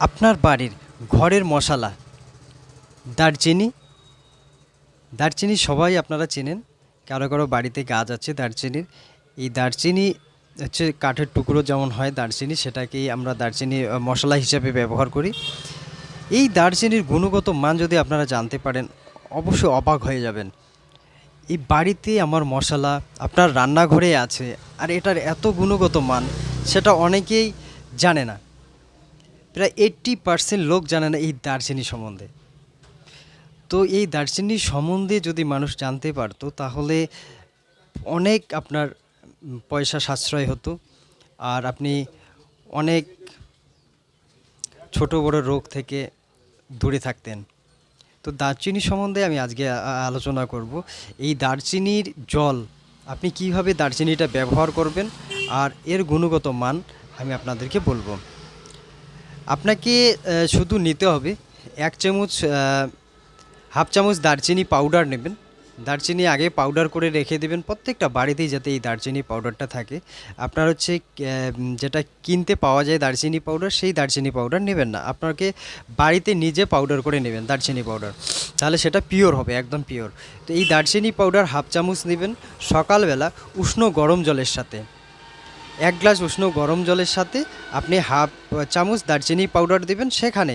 আপনার বাড়ির ঘরের মশলা। দারচিনি। দারচিনি সবাই আপনারা চেনেন। কারও কারও বাড়িতে গাছ আছে দারচিনির। এই দারচিনি হচ্ছে কাঠের টুকরো যেমন হয় দারচিনি, সেটাকেই আমরা দারচিনি মশলা হিসেবে ব্যবহার করি। এই দারচিনির গুণগত মান যদি আপনারা জানতে পারেন অবশ্যই অবাক হয়ে যাবেন। এই বাড়িতে আমার মশলা, আপনার রান্নাঘরে আছে, আর এটার এত গুণগত মান, সেটা অনেকেই জানে না। প্রায় এইট্টি পার্সেন্ট লোক জানে না এই দারচিনি সম্বন্ধে। তো এই দারচিনি সম্বন্ধে যদি মানুষ জানতে পারতো, তাহলে অনেক আপনার পয়সা সাশ্রয় হতো আর আপনি অনেক ছোট বড় রোগ থেকে দূরে থাকতেন। তো দারচিনি সম্বন্ধে আমি আজকে আলোচনা করব। এই দারচিনির জল, আপনি কীভাবে দারচিনিটা ব্যবহার করবেন আর এর গুণগত মান আমি আপনাদেরকে বলব। আপনাকে শুধু নিতে হবে এক চামচ হাফ চামচ দারচিনি পাউডার নেবেন। দারচিনি আগে পাউডার করে রেখে দেবেন। প্রত্যেকটা বাড়িতেই যাতে এই দারচিনি পাউডারটা থাকে। আপনার হচ্ছে যেটা কিনতে পাওয়া যায় দারচিনি পাউডার, সেই দারচিনি পাউডার নেবেন না। আপনাকে বাড়িতে নিজে পাউডার করে নেবেন দারচিনি পাউডার। তাহলে সেটা পিওর হবে, একদম পিওর তো এই দারচিনি পাউডার হাফ চামচ নেবেন সকালবেলা উষ্ণ গরম জলের সাথে। এক গ্লাস উষ্ণ গরম জলের সাথে আপনি হাফ চামচ দারচিনি পাউডার দেবেন। সেখানে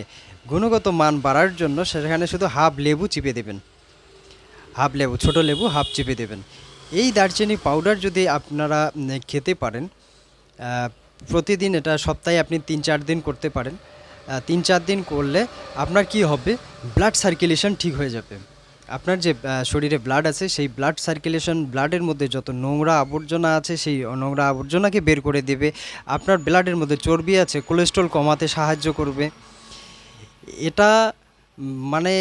গুণগত মান বাড়ার জন্য সেখানে শুধু হাফ লেবু চিপে দেবেন। হাফ লেবু, ছোট লেবু হাফ চিপে দেবেন। এই দারচিনি পাউডার যদি আপনারা খেতে পারেন প্রতিদিন এটা সপ্তাহে আপনি তিন চার দিন করতে পারেন। তিন চার দিন করলে আপনার কি হবে? ব্লাড সার্কুলেশন ঠিক হয়ে যাবে। আপনার যে শরীরে ব্লাড আছে, সেই ব্লাড সার্কুলেশন ব্লাডের মধ্যে যত নোংরা আবর্জনা আছে, সেই নোংরা আবর্জনাকে বের করে দেবে। আপনার ব্লাডের মধ্যে চর্বি আছে কোলেস্ট্রল কমাতে সাহায্য করবে। এটা মানে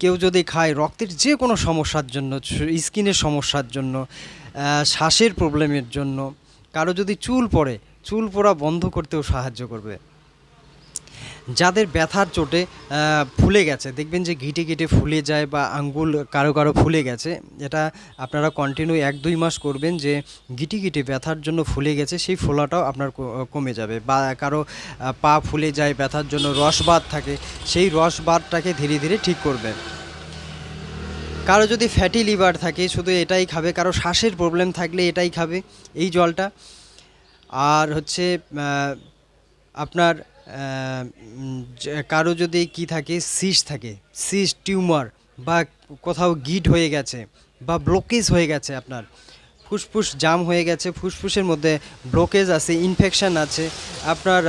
কেউ যদি খায় রক্তের যে কোনো সমস্যার জন্য, স্কিনের সমস্যার জন্য শ্বাসের প্রবলেমের জন্য, কারও যদি চুল পড়ে, চুল পড়া বন্ধ করতেও সাহায্য করবে। যাদের ব্যথার চোটে ফুলে গেছে। দেখবেন যে ঘিটে ঘিটে ফুলে যায় বা আঙ্গুল কারও কারও ফুলে গেছে। এটা আপনারা কন্টিনিউ এক দুই মাস করবেন যে গিটি গিটি ব্যথার জন্য ফুলে গেছে, সেই ফোলাটাও আপনার কমে যাবে। বা কারও পা ফুলে যায়, ব্যথার জন্য রসবাদ থাকে, সেই রসবাদটাকে ধীরে ধীরে ঠিক করবে কারও যদি ফ্যাটি লিভার থাকে, শুধু এটাই খাবে। কারও শ্বাসের প্রবলেম থাকলে এটাই খাবে, এই জলটা। আর হচ্ছে আপনার কারও যদি কি থাকে সিস থাকে সিস টিউমার বা কোথাও গিট হয়ে গেছে বা ব্লকেজ হয়ে গেছে আপনার, ফুসফুস জাম হয়ে গেছে, ফুসফুসের মধ্যে ব্লকেজ আছে ইনফেকশান আছে, আপনার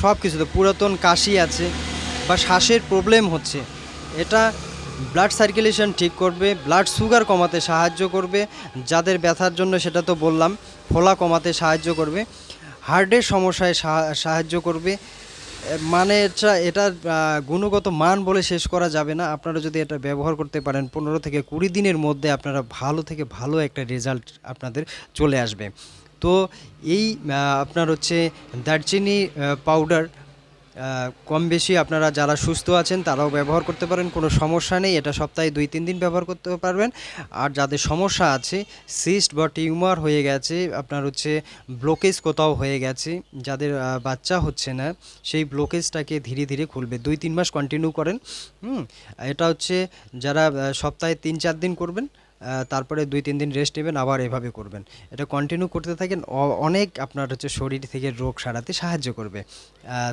সব কিছুতে পুরাতন কাশি আছে বা শ্বাসের প্রবলেম হচ্ছে, এটা ব্লাড সার্কুলেশন ঠিক করবে ব্লাড সুগার কমাতে সাহায্য করবে, যাদের ব্যথার জন্য সেটা তো বললাম, ফোলা কমাতে সাহায্য করবে হার্টের সমস্যায় সাহা- সাহায্য করবে। মানে এটা, এটার গুণগত মান বলে শেষ করা যাবে না। আপনারা যদি এটা ব্যবহার করতে পারেন, পনেরো থেকে কুড়ি দিনের মধ্যে আপনারা ভালো থেকে ভালো একটা রেজাল্ট আপনাদের চলে আসবে। তো এই আপনার হচ্ছে দারচিনি পাউডার কম বেশি আপনারা যারা সুস্থ আছেন, তারাও ব্যবহার করতে পারেন, কোনো সমস্যা নেই। এটা সপ্তাহে দুই, তিন দিন ব্যবহার করতে পারবেন। আর যাদের সমস্যা আছে, সিস্ট বা টিউমার হয়ে গেছে, আপনার হচ্ছে ব্লকেজ কোথাও হয়ে গেছে, যাদের বাচ্চা হচ্ছে না, সেই ব্লকেজটাকে ধীরে ধীরে খুলবে। দুই, তিন মাস কন্টিনিউ করেন। হুম, এটা হচ্ছে যারা সপ্তাহে তিন, চার দিন করবেন তারপরে দুই, তিন দিন রেস্ট নেবেন, আবার এভাবে করবেন। এটা কন্টিনিউ করতে থাকেন অনেক আপনার হচ্ছে শরীর থেকে রোগ সারাতে সাহায্য করবে।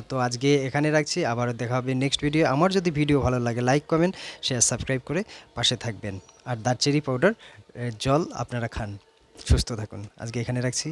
তো আজকে এখানে রাখছি, আবার দেখা হবে নেক্সট ভিডিও আমার যদি ভিডিও ভালো লাগে লাইক কমেন্ট শেয়ার সাবস্ক্রাইব করে পাশে থাকবেন। আর দারচেরি পাউডার জল আপনারা খান। সুস্থ থাকুন। আজকে এখানে রাখছি।